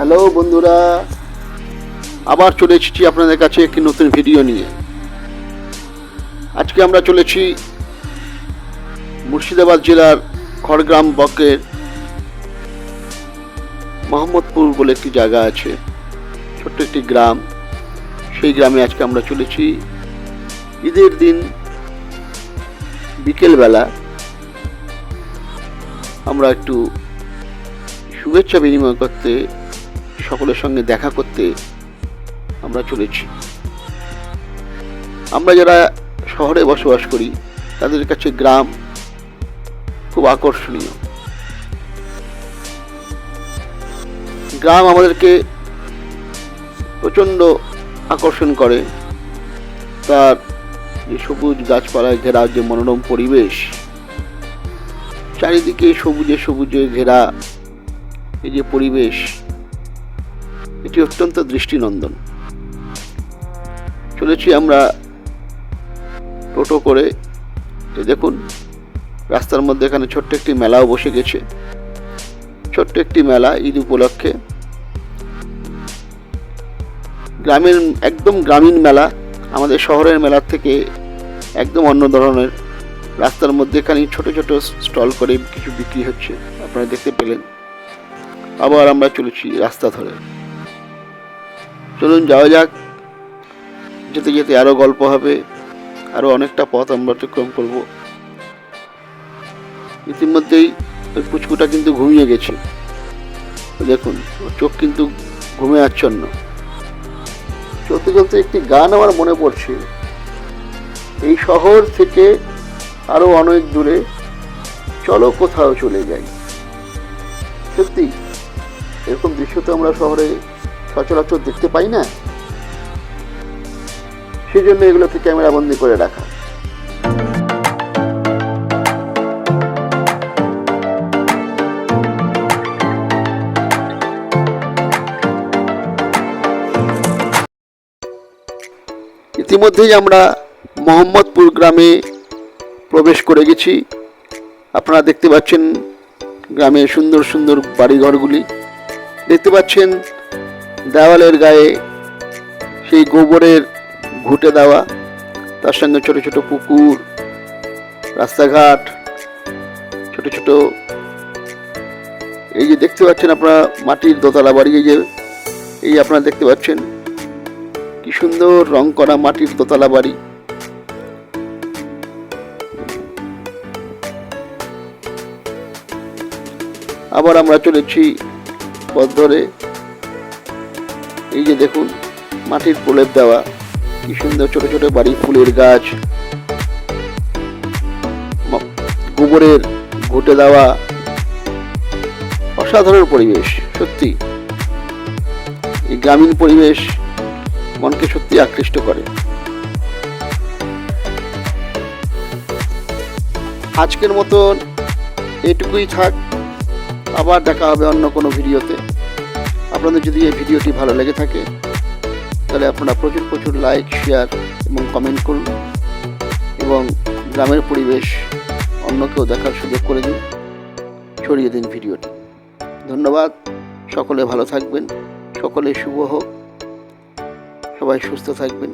Hello বন্ধুরা, আবার চলে এসেছি আপনাদের কাছে একটি নতুন ভিডিও নিয়ে। আজকে আমরা চলেছি মুর্শিদাবাদ জেলার খড়গ্রাম বকের মোহাম্মদপুর বলে একটি জায়গা আছে, ছোট্ট একটি গ্রাম। সেই গ্রামে আজকে আমরা চলেছি। ঈদের দিন বিকেলবেলা আমরা একটু শুভেচ্ছা বিনিময় করতে সকলের সঙ্গে দেখা করতে আমরা চলেছি। আমরা যারা শহরে বসবাস করি, তাদের কাছে গ্রাম খুব আকর্ষণীয়। গ্রাম আমাদেরকে প্রচণ্ড আকর্ষণ করে। তার যে সবুজ গাছপালায় ঘেরা যে মনোরম পরিবেশ, চারিদিকে সবুজে সবুজে ঘেরা এই যে পরিবেশ এটি অত্যন্ত দৃষ্টিনন্দন। চলেছি আমরা টোটো করে দেখুন, রাস্তার মধ্যে এখানে ছোট্ট একটি মেলাও বসে গেছে। ছোট্ট একটি মেলা ঈদ উপলক্ষে। গ্রামের একদম গ্রামীণ মেলা, আমাদের শহরের মেলার থেকে একদম অন্য ধরনের। রাস্তার মধ্যে এখানে ছোট ছোট স্টল করে কিছু বিক্রি হচ্ছে, আপনারা দেখতে পেলেন। আবার আমরা চলেছি রাস্তা ধরে। চলুন, যাওয়া যাক। যেতে যেতে আরও গল্প হবে আরও অনেকটা পথ আমরা অতিক্রম করব। ইতিমধ্যেই ওই পুচকুটা কিন্তু ঘুমিয়ে গেছে। দেখুন, ওর চোখ কিন্তু ঘুমে আচ্ছন্ন। চলতে চলতে একটি গান আমার মনে পড়ছে। এই শহর থেকে আরও অনেক দূরে চলো কোথাও চলে যাই। সত্যি, এরকম দৃশ্য তো আমরা শহরে সচরাচর দেখতে পাই না। সেই জন্য এগুলোকে ক্যামেরা বন্দি করে রাখা। ইতিমধ্যেই আমরা মোহাম্মদপুর গ্রামে প্রবেশ করে গেছি। আপনারা দেখতে পাচ্ছেন গ্রামের সুন্দর সুন্দর বাড়িঘরগুলি। দেখতে পাচ্ছেন দেওয়ালের গায়ে সেই গোবরের ঘুটে দেওয়া, তার সঙ্গে ছোট ছোট পুকুর, রাস্তাঘাট, ছোট ছোট এই যে দেখতে পাচ্ছেন আপনারা মাটির দোতলা বাড়ি, এই যে, এই আপনারা দেখতে পাচ্ছেন কি সুন্দর রং করা মাটির দোতলা বাড়ি। আবার আমরা চলেছি পথ ধরে এই যে দেখুন, মাটির প্রলেপ দেওয়া, কি সুন্দর ছোট ছোট বাড়ি, ফুলের গাছ গোবরের ঘুটে দেওয়া, অসাধারণ পরিবেশ, সত্যি। এই গ্রামীণ পরিবেশ মনকে সত্যি আকৃষ্ট করে। আজকের মতন এটুকুই থাক, আবার দেখা হবে অন্য কোনো ভিডিওতে। আপনাদের যদি এই ভিডিওটি ভালো লেগে থাকে, তাহলে আপনারা প্রচুর প্রচুর লাইক শেয়ার এবং কমেন্ট করুন এবং গ্রামের পরিবেশ অন্যকেও দেখার সুযোগ করে দিন, ছড়িয়ে দিন ভিডিওটি। ধন্যবাদ, সকলে ভালো থাকবেন, সকলে শুভ হোক, সবাই সুস্থ থাকবেন।